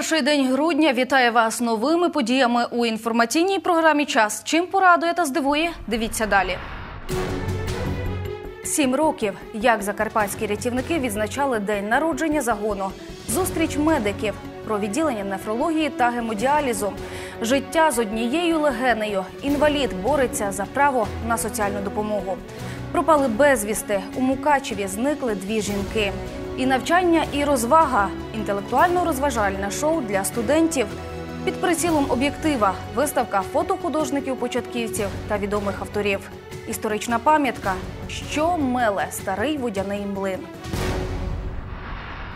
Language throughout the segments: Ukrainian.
Перший день грудня вітає вас новими подіями у інформаційній програмі Час. Чим порадує та здивує? Дивіться далі. Сім років, як закарпатські рятівники відзначали день народження загону, зустріч медиків про відділення нефрології та гемодіалізу, життя з однією легенею. Інвалід бореться за право на соціальну допомогу. Пропали безвісти. У Мукачеві зникли дві жінки. І навчання, і розвага інтелектуально-розважальне шоу для студентів. Під прицілом об'єктива виставка фотохудожників-початківців та відомих авторів. Історична пам'ятка, що меле старий водяний млин.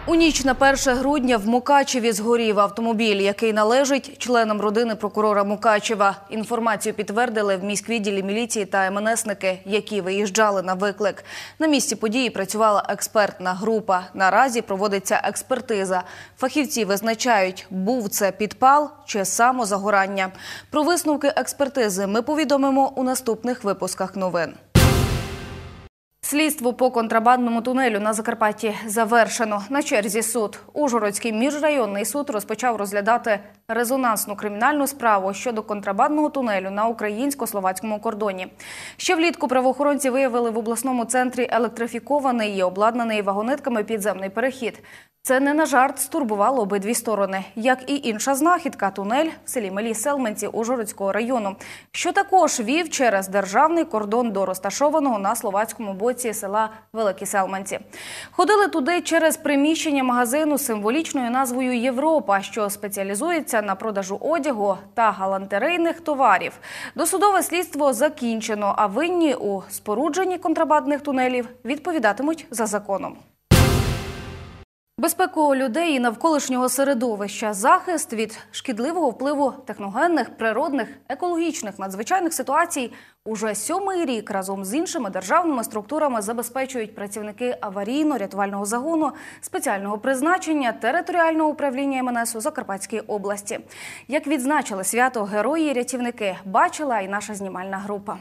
У ніч на 1 грудня в Мукачеві згорів автомобіль, який належить членам родини прокурора Мукачева. Інформацію підтвердили в міськвідділі міліції та МНСники, які виїжджали на виклик. На місці події працювала експертна група. Наразі проводиться експертиза. Фахівці визначають, був це підпал чи самозагорання. Про висновки експертизи ми повідомимо у наступних випусках новин. Слідство по контрабандному тунелю на Закарпатті завершено. На черзі суд. Ужгородський міжрайонний суд розпочав розглядати резонансну кримінальну справу щодо контрабандного тунелю на українсько-словацькому кордоні. Ще влітку правоохоронці виявили в обласному центрі електрифікований і обладнаний вагонетками підземний перехід. Це не на жарт стурбувало обидві сторони, як і інша знахідка тунель в селі Малі Селменці Ужгородського району, що також вів через державний кордон до розташованого на словацькому боці села Великі Селменці. Ходили туди через приміщення магазину з символічною назвою Європа, що спеціалізується на продажу одягу та галантерейних товарів. Досудове слідство закінчено, а винні у спорудженні контрабандних тунелів відповідатимуть за законом. Безпеку людей і навколишнього середовища, захист від шкідливого впливу техногенних, природних, екологічних надзвичайних ситуацій уже сьомий рік разом з іншими державними структурами забезпечують працівники аварійно-рятувального загону спеціального призначення територіального управління МНС у Закарпатській області. Як відзначили свято герої-рятівники, бачила і наша знімальна група.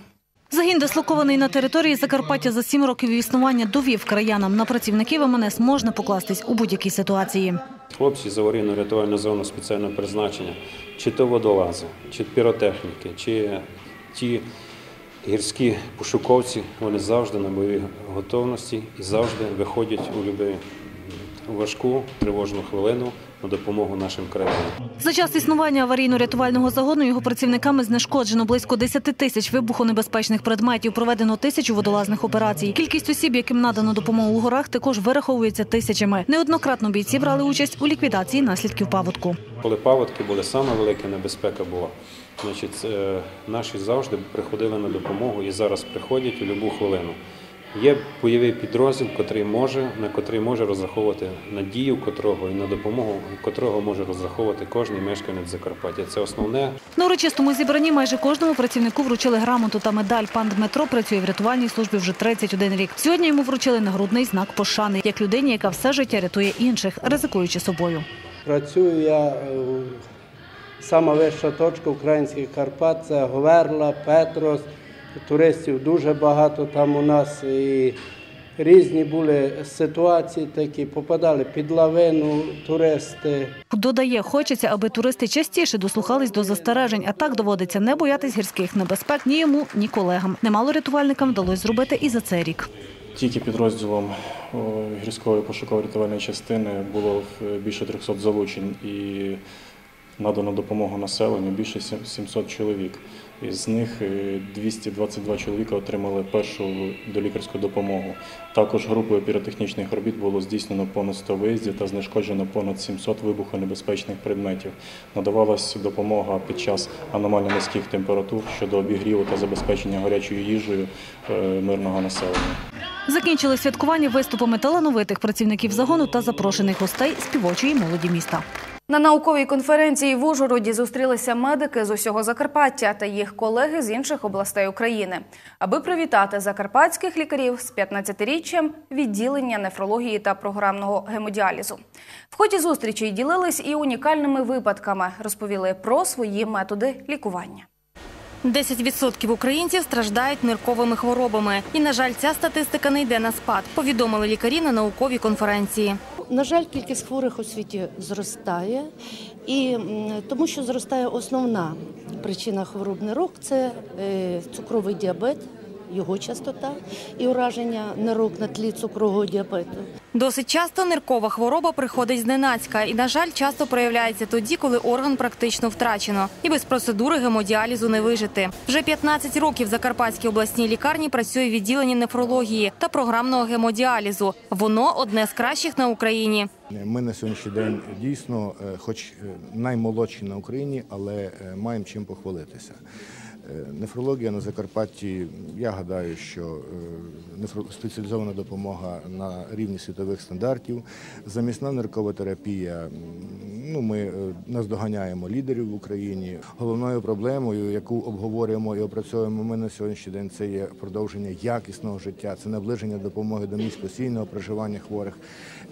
Загін, дислокований на території Закарпаття за сім років існування, довів краянам на працівників МНС можна покластись у будь-якій ситуації. Хлопці з аварійно-рятувальної зони спеціального призначення, чи то водолази, чи піротехніки, чи ті гірські пошуковці, вони завжди на бойовій готовності і завжди виходять у будь-яку важку тривожну хвилину на допомогу нашим країнам. За час існування аварійно-рятувального загону його працівниками знешкоджено близько 10 тисяч вибухонебезпечних предметів, проведено тисячу водолазних операцій. Кількість осіб, яким надано допомогу у горах, також вираховується тисячами. Неоднократно бійці брали участь у ліквідації наслідків паводку. Коли паводки були, саме велика небезпека була. Значить, е, наші завжди приходили на допомогу і зараз приходять у будь-яку хвилину. Є бойовий підрозділ, котрий може, на котрий може розраховувати надію котрого і на допомогу котрого може розраховувати кожен мешканець Закарпаття. Це основне. На урочистому зібранні майже кожному працівнику вручили грамоту та медаль. Пан Дмитро працює в рятувальній службі вже 31 рік. Сьогодні йому вручили нагрудний знак пошани, як людині, яка все життя рятує інших, ризикуючи собою. Працюю я е, сама вища точка українських Карпат, це Говерла, Петрос. Туристів дуже багато там у нас і різні були ситуації такі, попадали під лавину туристи. Додає, хочеться, аби туристи частіше дослухались до застережень, а так доводиться не боятись гірських небезпек ні йому, ні колегам. Немало рятувальникам вдалося зробити і за цей рік. Тільки підрозділом гірської пошуково-рятувальної частини було більше 300 залучень і надано допомогу населенню більше сім- 700 чоловік. Із них е, 222 чоловіка отримали першу долікарську допомогу. Також групою піротехнічних робіт було здійснено понад 100 виїздів та знешкоджено понад 700 вибухонебезпечних предметів. Надавалась допомога під час аномально низьких температур щодо обігріву та забезпечення гарячою їжею е, мирного населення. Закінчили святкування виступами талановитих працівників загону та запрошених гостей співочої молоді міста. На науковій конференції в Ужгороді зустрілися медики з усього Закарпаття та їх колеги з інших областей України, аби привітати закарпатських лікарів з 15-річчям відділення нефрології та програмного гемодіалізу. В ході зустрічі ділились і унікальними випадками, розповіли про свої методи лікування. 10% українців страждають нирковими хворобами. І, на жаль, ця статистика не йде на спад, повідомили лікарі на науковій конференції. На жаль, кількість хворих у світі зростає, і тому що зростає основна причина хвороб нирок це е, цукровий діабет, його частота і ураження нирок на тлі цукрового діабету. Досить часто ниркова хвороба приходить зненацька і, на жаль, часто проявляється тоді, коли орган практично втрачено. І без процедури гемодіалізу не вижити. Вже 15 років в Закарпатській обласній лікарні працює відділення нефрології та програмного гемодіалізу. Воно одне з кращих на Україні. Ми на сьогоднішній день дійсно, е, хоч е, наймолодші на Україні, але е, маємо чим похвалитися. Е, Нефрологія на Закарпатті, я гадаю, що е, спеціалізована допомога на рівні світових стандартів, замісна ниркова терапія. Ну, ми е, наздоганяємо лідерів в Україні. Головною проблемою, яку обговорюємо і опрацьовуємо ми на сьогоднішній день, це є продовження якісного життя, це наближення допомоги до місць постійного проживання хворих.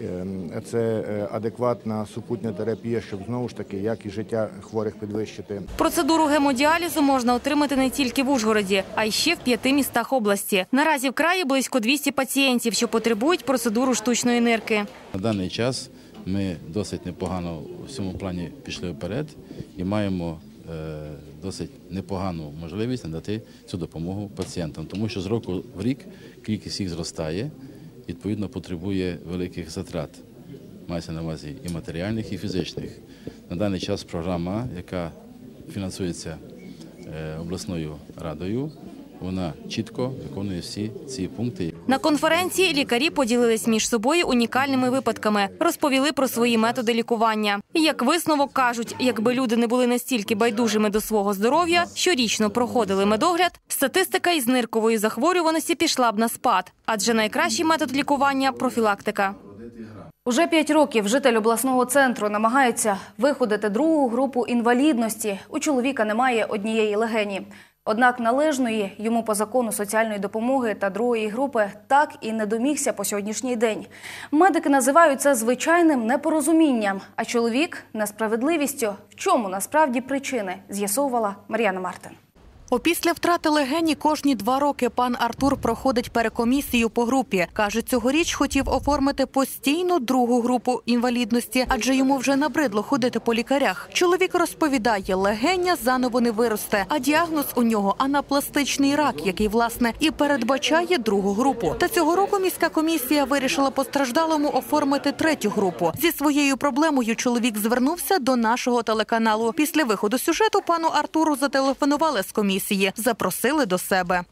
Ем, Це адекватна супутня терапія, щоб знову ж таки якість життя хворих підвищити. Процедуру гемодіалізу можна отримати не тільки в Ужгороді, а й ще в п'яти містах області. Наразі в краї близько 200 пацієнтів, що потребують процедуру штучної нирки. На даний час ми досить непогано в цьому плані пішли вперед і маємо е, досить непогану можливість надати цю допомогу пацієнтам, тому що з року в рік кількість їх зростає, відповідно потребує великих затрат. Мається на увазі і матеріальних, і фізичних. На даний час програма, яка фінансується обласною радою, вона чітко виконує всі ці пункти. На конференції лікарі поділились між собою унікальними випадками, розповіли про свої методи лікування. Як висновок кажуть, якби люди не були настільки байдужими до свого здоров'я, щорічно проходили медогляд, статистика із ниркової захворюваності пішла б на спад, адже найкращий метод лікування профілактика. Уже п'ять років житель обласного центру намагається виходити другу групу інвалідності. У чоловіка немає однієї легені. Однак належної йому по закону соціальної допомоги та другої групи так і не домігся по сьогоднішній день. Медики називають це звичайним непорозумінням, а чоловік несправедливістю. В чому насправді причини з'ясовувала Мар'яна Мартин. Опісля втрати легені кожні два роки пан Артур проходить перекомісію по групі. Каже, цьогоріч хотів оформити постійну другу групу інвалідності, адже йому вже набридло ходити по лікарях. Чоловік розповідає, легеня заново не виросте, а діагноз у нього анапластичний рак, який власне і передбачає другу групу. Та цього року міська комісія вирішила постраждалому оформити третю групу. Зі своєю проблемою чоловік звернувся до нашого телеканалу. Після виходу сюжету пану Артуру зателефонували з комісії, запросили до себе.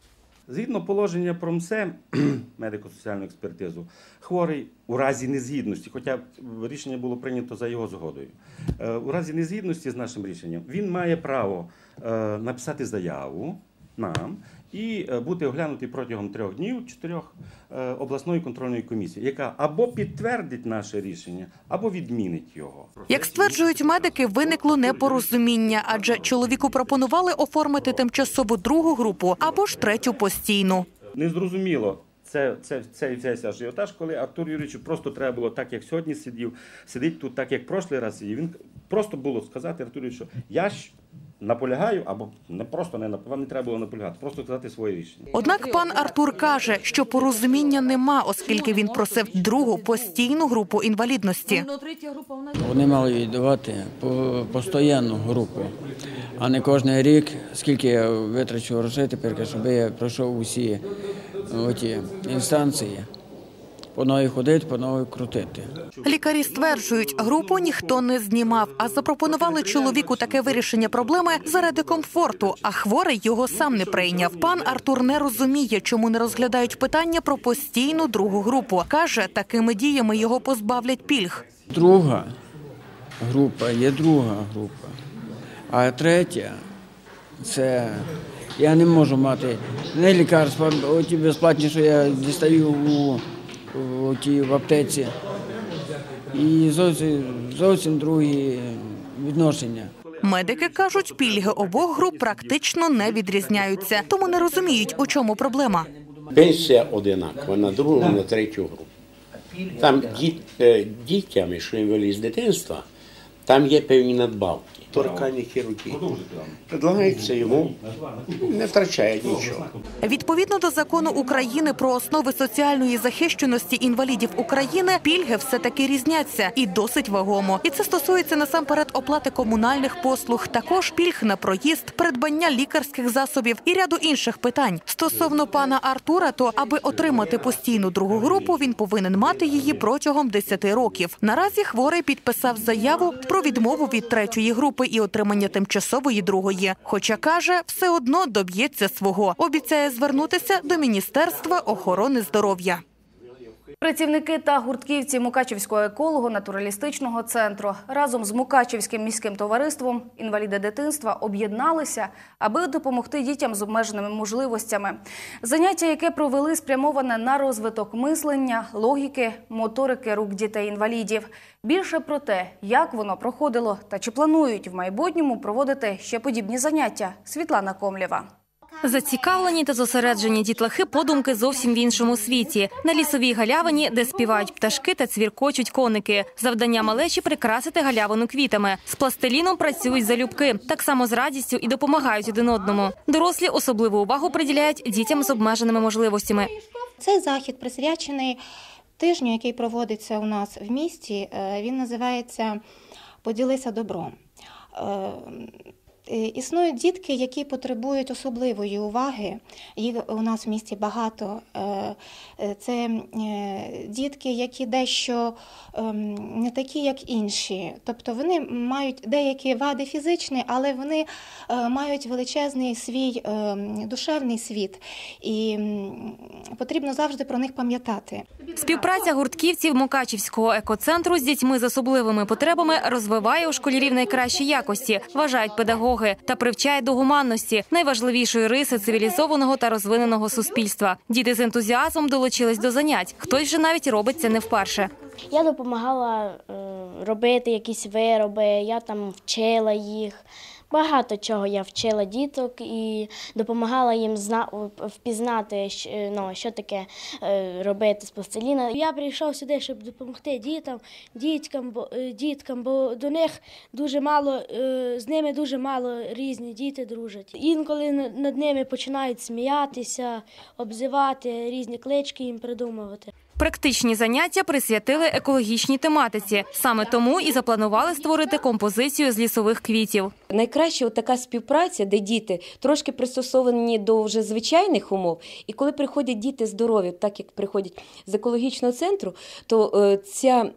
Згідно положення про МСЕ, медико-соціальну експертизу, хворий у разі незгідності, хоча рішення було прийнято за його згодою, е, у разі незгідності з нашим рішенням, він має право е, написати заяву нам і е, бути оглянутий протягом трьох днів, чотирьох е, обласної контрольної комісії, яка або підтвердить наше рішення, або відмінить його. Як стверджують медики, виникло непорозуміння, адже чоловіку пропонували оформити тимчасову другу групу або ж третю постійну. Незрозуміло. Це, це, це весь ажіотаж, коли Артур Юрійовичу просто треба було так, як сьогодні сидів, сидить тут так, як прошлий раз. І він просто було сказати Артуру Юрійовичу, я ж наполягаю, або не просто не вам не треба було наполягати, просто сказати своє рішення. Однак пан Артур каже, що порозуміння нема, оскільки він просив другу постійну групу інвалідності. Вони мали їй давати по- постійну групу, а не кожен рік, скільки я витрачу грошей тепер, щоб я пройшов усі оті інстанції. По новій ходити, по новій крутити. Лікарі стверджують, групу ніхто не знімав, а запропонували чоловіку таке вирішення проблеми заради комфорту. А хворий його сам не прийняв. Пан Артур не розуміє, чому не розглядають питання про постійну другу групу. каже, такими діями його позбавлять пільг. Друга група є друга група. А третя це я не можу мати не лікарства, оті безплатні, що я дістаю у, у тій в аптеці. І зовсім, зовсім другі відношення. Медики кажуть, пільги обох груп практично не відрізняються, тому не розуміють, у чому проблема. Пенсія одинакова на другу, на третю групу. Там діт, е, дітям, що інвалід з дитинства, там є певні надбавки. Торкальні хірургії. Предлагається йому, не втрачає нічого. Відповідно до закону України про основи соціальної захищеності інвалідів України, пільги все таки різняться і досить вагомо. І це стосується насамперед оплати комунальних послуг, також пільг на проїзд, придбання лікарських засобів і ряду інших питань. Стосовно пана Артура, то аби отримати постійну другу групу, він повинен мати її протягом 10 років. Наразі хворий підписав заяву про відмову від третьої групи і отримання тимчасової другої. Хоча каже, все одно доб'ється свого. Обіцяє звернутися до Міністерства охорони здоров'я. Працівники та гуртківці Мукачівського еколого-натуралістичного центру разом з Мукачівським міським товариством інваліди дитинства об'єдналися, аби допомогти дітям з обмеженими можливостями. Заняття, яке провели, спрямоване на розвиток мислення, логіки, моторики рук дітей-інвалідів. Більше про те, як воно проходило та чи планують в майбутньому проводити ще подібні заняття. Світлана Комлєва. Зацікавлені та зосереджені дітлахи подумки зовсім в іншому світі. На лісовій галявині, де співають пташки та цвіркочуть коники. Завдання малечі прикрасити галявину квітами. З пластиліном працюють залюбки, так само з радістю і допомагають один одному. Дорослі особливу увагу приділяють дітям з обмеженими можливостями. Цей захід присвячений тижню, який проводиться у нас в місті. Е, Він називається Поділися добром. Е, Існують дітки, які потребують особливої уваги. Їх у нас в місті багато. Е, е, Це дітки, які дещо ем, не такі, як інші. Тобто вони мають деякі вади фізичні, але вони мають величезний свій ем, душевний світ, і потрібно завжди про них пам'ятати. Співпраця гуртківців Мукачівського екоцентру з дітьми з особливими потребами розвиває у школярів найкращі якості, вважають педагоги, та привчає до гуманності найважливішої риси цивілізованого та розвиненого суспільства. Діти з ентузіазмом долучились до занять. Хтось вже навіть робить це не вперше. Я допомагала е, робити якісь вироби, я там вчила їх. Багато чого я вчила діток і допомагала їм зна... впізнати, щ- ну, що таке е, робити з пластиліна. Я прийшов сюди, щоб допомогти дітям, діткам, бо, е, діткам, бо до них дуже мало, е, з ними дуже мало різні діти дружать. Інколи над- над ними починають сміятися, обзивати, різні клички їм придумувати. Практичні заняття присвятили екологічній тематиці. Саме тому і запланували створити композицію з лісових квітів. Найкраще от така співпраця, де діти трошки пристосовані до вже звичайних умов. І коли приходять діти здорові, так як приходять з екологічного центру, то е, ця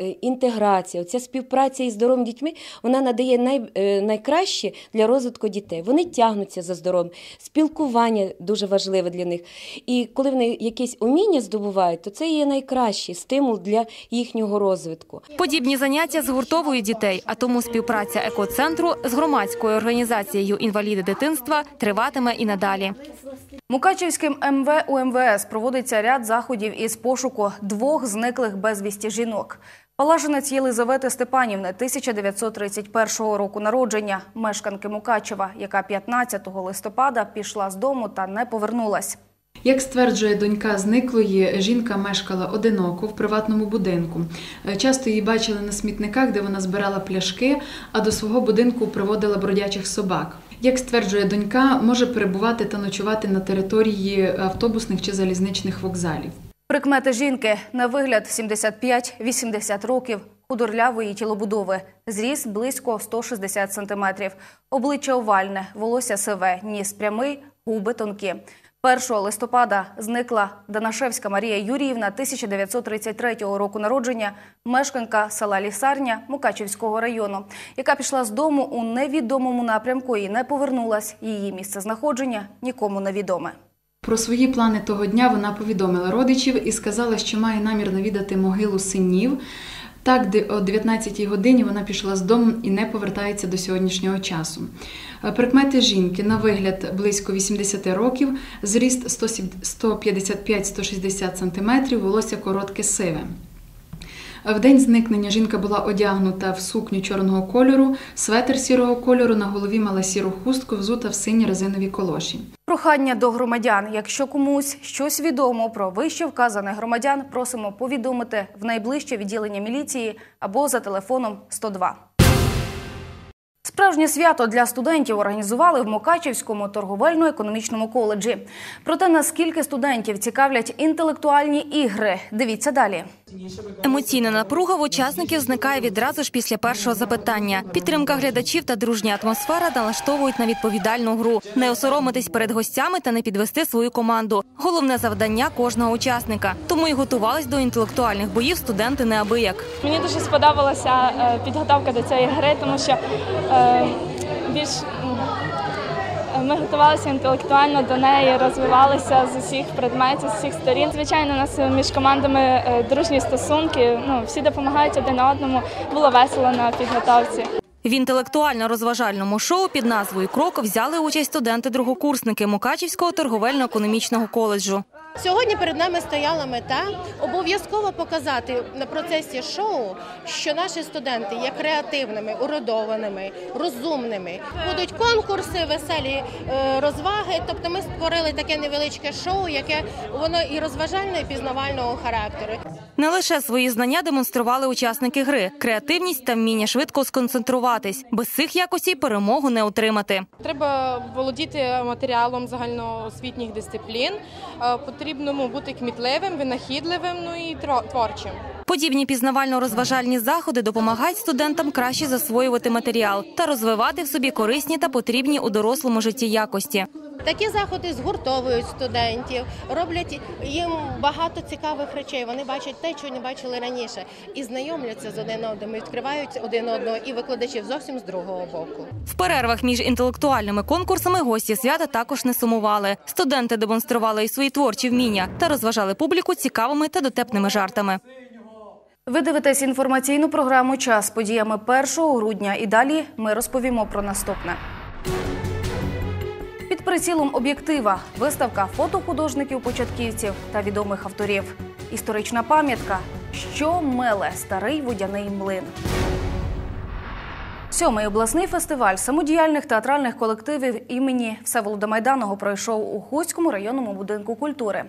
е, інтеграція, ця співпраця із здоровими дітьми, вона надає най, е, найкраще для розвитку дітей. Вони тягнуться за здоровим. Спілкування дуже важливе для них. І коли вони якесь уміння здобувають, то це є найкращий стимул для їхнього розвитку. Подібні заняття згуртовують дітей, а тому співпраця екоцентру з громадською організацією інваліди дитинства триватиме і надалі. Мукачівським МВ у МВС проводиться ряд заходів із пошуку двох зниклих безвісті жінок. Палаженець Єлизавети Степанівни 1931 року народження, мешканки Мукачева, яка 15 листопада пішла з дому та не повернулась. Як стверджує донька зниклої, жінка мешкала одиноко в приватному будинку. Е, Часто її бачили на смітниках, де вона збирала пляшки, а до свого будинку приводила бродячих собак. Як стверджує донька, може перебувати та ночувати на території автобусних чи залізничних вокзалів. Прикмети жінки на вигляд 75-80 років, худорлявої тілобудови, зріст близько 160 сантиметрів, обличчя овальне, волосся сиве, ніс прямий, губи тонкі. 1 листопада зникла Данашевська Марія Юріївна 1933 року народження, мешканка села Лісарня Мукачівського району, яка пішла з дому у невідомому напрямку і не повернулась. Її місце знаходження нікому не відоме. Про свої плани того дня вона повідомила родичів і сказала, що має намір навідати могилу синів. Так, о 19-й годині вона пішла з дому і не повертається до сьогоднішнього часу. Е, Прикмети жінки на вигляд близько 80 років, зріст 155-160 см, волосся коротке сиве. В день зникнення жінка була одягнута в сукню чорного кольору, светр сірого кольору, на голові мала сіру хустку, взута в сині резинові колоші. Прохання до громадян. Якщо комусь щось відомо про вище вказаних громадян, просимо повідомити в найближче відділення міліції або за телефоном 102. Справжнє свято для студентів організували в Мукачівському торговельно-економічному коледжі. Про те, наскільки студентів цікавлять інтелектуальні ігри, дивіться далі. Емоційна напруга в учасників зникає відразу ж після першого запитання. Підтримка глядачів та дружня атмосфера налаштовують на відповідальну гру, не осоромитись перед гостями та не підвести свою команду. Головне завдання кожного учасника. Тому і готувались до інтелектуальних боїв студенти неабияк. Мені дуже сподобалася е, підготовка до цієї гри, тому що е, більш ми готувалися інтелектуально до неї, розвивалися з усіх предметів, з усіх сторін. Звичайно, у нас між командами е, дружні стосунки. Ну всі допомагають один одному. Було весело на підготовці. В інтелектуально-розважальному шоу під назвою Крок взяли участь студенти-другокурсники Мукачівського торговельно-економічного коледжу. Сьогодні перед нами стояла мета обов'язково показати на процесі шоу, що наші студенти є креативними, уродованими, розумними. Будуть конкурси, веселі е, розваги. Тобто ми створили таке невеличке шоу, яке воно і розважального, і пізнавального характеру. Не лише свої знання демонстрували учасники гри, креативність та вміння швидко сконцентруватись. Без цих якостей перемогу не отримати. Треба володіти матеріалом загальноосвітніх дисциплін. Е, Потрібно ну, бути кмітливим, винахідливим, ну і творчим. Подібні пізнавально-розважальні заходи допомагають студентам краще засвоювати матеріал та розвивати в собі корисні та потрібні у дорослому житті якості. Такі заходи згуртовують студентів, роблять їм багато цікавих речей. Вони бачать те, що не бачили раніше, і знайомляться з один одним, і відкривають один одного і викладачів зовсім з другого боку. В перервах між інтелектуальними конкурсами гості свята також не сумували. Студенти демонстрували і свої творчі вміння та розважали публіку цікавими та дотепними жартами. Ви дивитесь інформаційну програму Час подіями 1 грудня. І далі ми розповімо про наступне. Під прицілом об'єктива виставка фото художників-початківців та відомих авторів. Історична пам'ятка, що меле старий водяний млин. Сьомий обласний фестиваль самодіяльних театральних колективів імені Всеволода Майданого пройшов у Хуському районному будинку культури.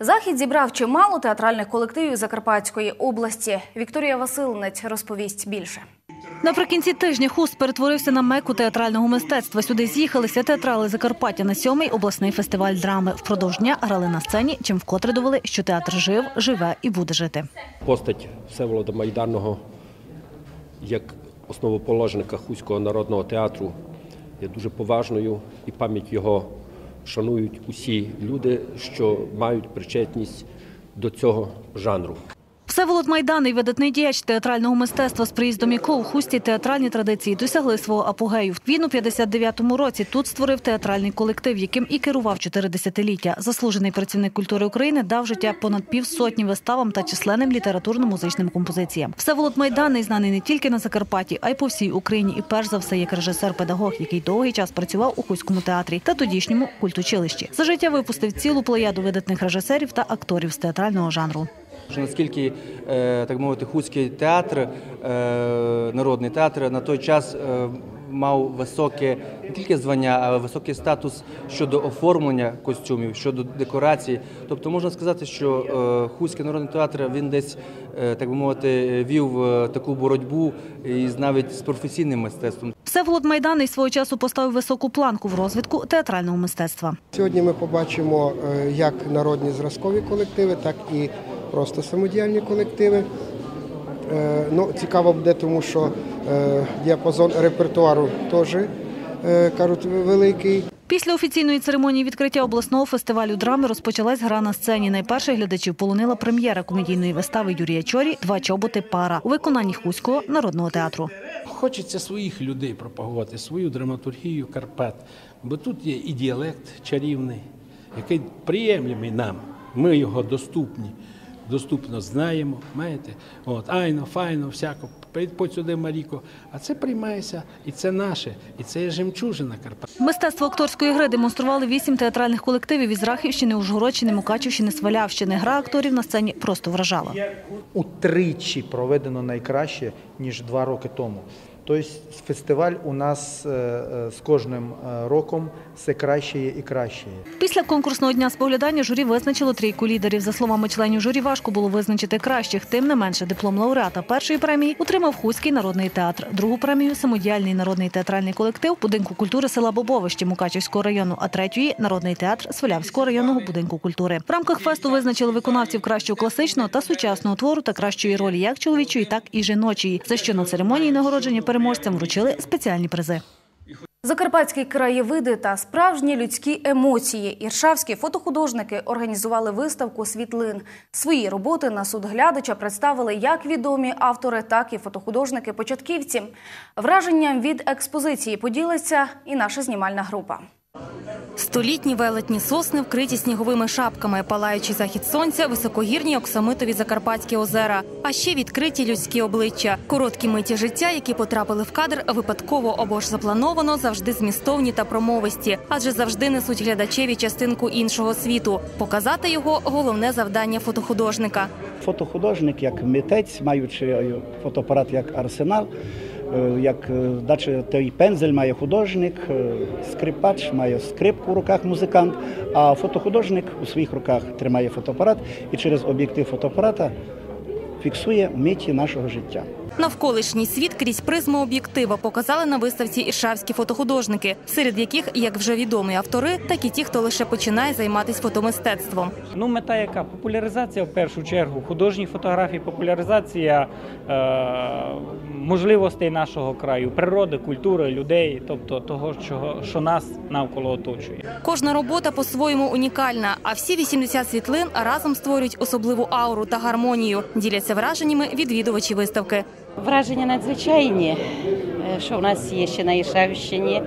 Захід зібрав чимало театральних колективів Закарпатської області. Вікторія Василинець розповість більше. Наприкінці тижня хуст перетворився на меку театрального мистецтва. Сюди з'їхалися театрали Закарпаття на сьомий обласний фестиваль драми. Впродовж дня грали на сцені, чим вкотре довели, що театр жив, живе і буде жити. Постать Всеволода Майданого як основоположника Хуського народного театру є дуже поважною і пам'ять його шанують усі люди, що мають причетність до цього жанру. Всеволод Майданий, видатний діяч театрального мистецтва з приїздом якого у хусті театральні традиції досягли свого апогею. Він у 59-му році тут створив театральний колектив, яким і керував чотири десятиліття. Заслужений працівник культури України дав життя понад півсотні виставам та численним літературно-музичним композиціям. Всеволод Майданий знаний не тільки на Закарпатті, а й по всій Україні. І перш за все як режисер-педагог, який довгий час працював у Хуському театрі та тодішньому культучилищі. За життя випустив цілу плеяду видатних режисерів та акторів з театрального жанру. Що наскільки, е, так мовити, хуський театр, е, народний театр на той час е, мав високе не тільки звання, а високий статус щодо оформлення костюмів, щодо декорації. Тобто можна сказати, що Хуський народний театр він десь, так би мовити, вів таку боротьбу із навіть з професійним мистецтвом. Всеволод Майданий свого часу поставив високу планку в розвитку театрального мистецтва. Сьогодні ми побачимо як народні зразкові колективи, так і просто самодіяльні колективи. Е, Ну, цікаво буде, тому що е, діапазон репертуару теж е, кажуть великий. Після офіційної церемонії відкриття обласного фестивалю драми розпочалась гра на сцені. Найперше глядачів полонила прем'єра комедійної вистави Юрія Чорі Два чоботи пара у виконанні Хуського народного театру. Хочеться своїх людей пропагувати, свою драматургію Карпат, бо тут є і діалект чарівний, який приємний нам. Ми його доступні, доступно знаємо, маєте? От, айно, файно, всяко, сюди Маріко. А це приймається, і це наше, і це є жемчужина Карпат. Мистецтво акторської гри демонстрували вісім театральних колективів із Рахівщини, Ужгородщини, Мукачівщини, Свалявщини. Гра акторів на сцені просто вражала. утричі проведено найкраще ніж два роки тому. Тобто фестиваль у нас е, е, з кожним е, роком все краще і краще. Після конкурсного дня споглядання журі визначило трійку лідерів. За словами членів журі, важко було визначити кращих. Тим не менше, диплом лауреата першої премії отримав Хуський народний театр. Другу премію самодіяльний народний театральний колектив будинку культури села Бобовище Мукачівського району, а третьої народний театр Свалявського районного будинку культури. В рамках фесту визначили виконавців кращого класичного та сучасного твору та кращої ролі як чоловічої, так і жіночої. За що на церемонії нагородження переможцям вручили спеціальні призи. Закарпатські краєвиди та справжні людські емоції. Іршавські фотохудожники організували виставку світлин. Свої роботи на суд глядача представили як відомі автори, так і фотохудожники-початківці. Враженням від експозиції поділиться і наша знімальна група. Столітні велетні сосни вкриті сніговими шапками, палаючий захід сонця, високогірні оксамитові закарпатські озера, а ще відкриті людські обличчя, короткі миті життя, які потрапили в кадр випадково або ж заплановано, завжди змістовні та промовисті, адже завжди несуть глядачеві частинку іншого світу. Показати його головне завдання фотохудожника. Фотохудожник як митець, маючи фотоапарат як арсенал, як е, той пензель має художник, е, скрипач має скрипку в руках музикант, а фотохудожник у своїх руках тримає фотоапарат і через об'єктив фотоапарата фіксує миті нашого життя. Навколишній світ крізь призму об'єктива показали на виставці іршавські фотохудожники, серед яких як вже відомі автори, так і ті, хто лише починає займатися фотомистецтвом. Ну, мета яка? Популяризація в першу чергу, художні фотографії, популяризація е, можливостей нашого краю, природи, культури, людей, тобто того, чого, що нас навколо оточує. Кожна робота по-своєму унікальна, а всі 80 світлин разом створюють особливу ауру та гармонію. Діляться враженнями відвідувачі виставки. Враження надзвичайні, е, що в нас є ще на Іршавщині е,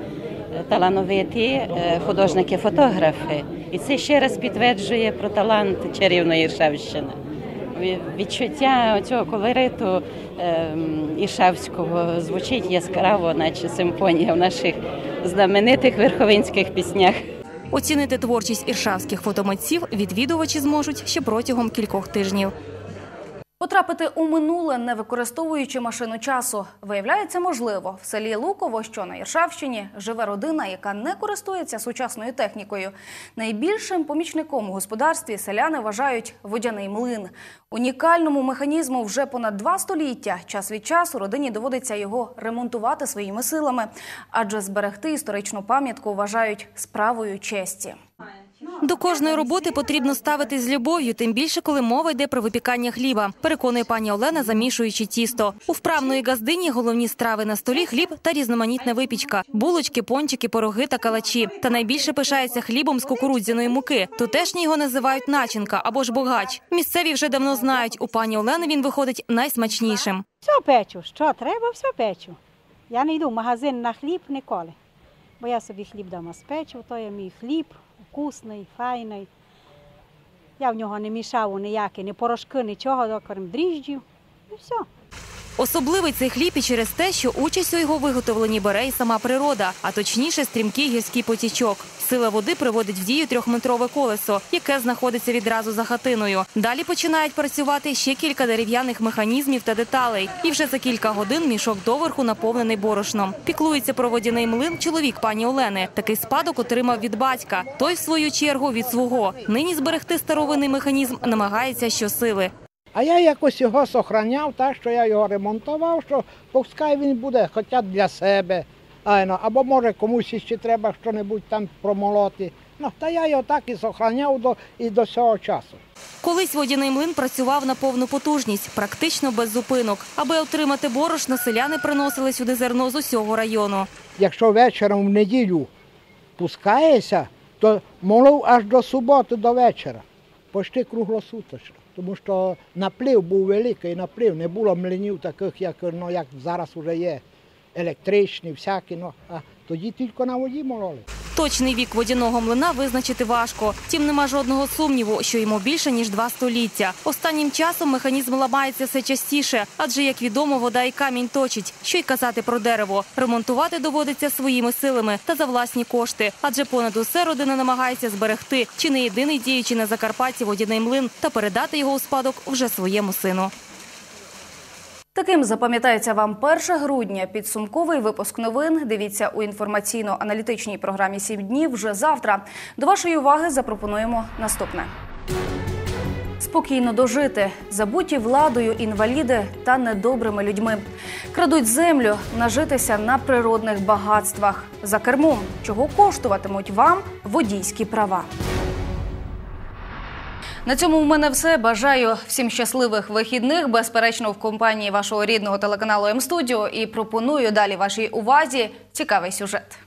талановиті е, художники-фотографи. І це ще раз підтверджує про талант чарівної Іршавщини. Відчуття цього колориту ем, Іршавського звучить яскраво, наче симфонія в наших знаменитих верховинських піснях. Оцінити творчість іршавських фотомитців відвідувачі зможуть ще протягом кількох тижнів. Потрапити у минуле, не використовуючи машину часу, виявляється можливо. В селі Луково, що на Іршавщині, живе родина, яка не користується сучасною технікою. Найбільшим помічником у господарстві селяни вважають водяний млин. Унікальному механізму вже понад два століття. Час від часу родині доводиться його ремонтувати своїми силами, адже зберегти історичну пам'ятку вважають справою честі. До кожної роботи потрібно ставитись з любов'ю, тим більше, коли мова йде про випікання хліба. Переконує пані Олена, замішуючи тісто. У вправної газдині головні страви на столі хліб та різноманітна випічка, булочки, пончики, пироги та калачі. Та найбільше пишається хлібом з кукурудзяної муки. Тутешні його називають начинка або ж богач. Місцеві вже давно знають. У пані Олени він виходить найсмачнішим. Все печу, що треба, все печу. Я не йду в магазин на хліб ніколи. Бо я собі хліб дома спечу, то є мій хліб, вкусний, файний. Я в нього не мішав ніякі, ні порошки, нічого, окрім дріжджів. І все. Особливий цей хліб і через те, що участь у його виготовленні бере і сама природа, а точніше стрімкий гірський потічок. Сила води приводить в дію трьохметрове колесо, яке знаходиться відразу за хатиною. Далі починають працювати ще кілька дерев'яних механізмів та деталей. І вже за кілька годин мішок доверху наповнений борошном. Піклується про водяний млин чоловік пані Олени. Такий спадок отримав від батька. Той, в свою чергу, від свого. Нині зберегти старовинний механізм намагається щосили. А я якось його сохраняв, так що я його ремонтував, що пускай він буде хоча б для себе. Або може комусь ще треба щось там промолоти. Ну, та я його так і сохраняв до, і до цього часу. Колись водяний млин працював на повну потужність, практично без зупинок. Аби отримати борошно, селяни приносили сюди зерно з усього району. Якщо вечором в неділю пускаєшся, то молов аж до суботи до вечора. Почти круглосуточно. Тому що наплив був великий наплив, не було млинів таких, як, ну, зараз вже є, електричні, всякі, ну, а тоді тільки на воді мололи. Точний вік водяного млина визначити важко. Втім, нема жодного сумніву, що йому більше ніж два століття. Останнім часом механізм ламається все частіше, адже як відомо, вода і камінь точить. Що й казати про дерево. Ремонтувати доводиться своїми силами та за власні кошти. Адже понад усе родина намагається зберегти чи не єдиний діючий на Закарпатті водяний млин та передати його у спадок вже своєму сину. Таким запам'ятається вам 1 грудня. Підсумковий випуск новин. Дивіться у інформаційно-аналітичній програмі «7 днів вже завтра. До вашої уваги запропонуємо наступне. Спокійно дожити, забуті владою інваліди та недобрими людьми. Крадуть землю, нажитися на природних багатствах. За кермом, чого коштуватимуть вам водійські права. На цьому в мене все. Бажаю всім щасливих вихідних, безперечно, в компанії вашого рідного телеканалу М-студіо і пропоную далі вашій увазі цікавий сюжет.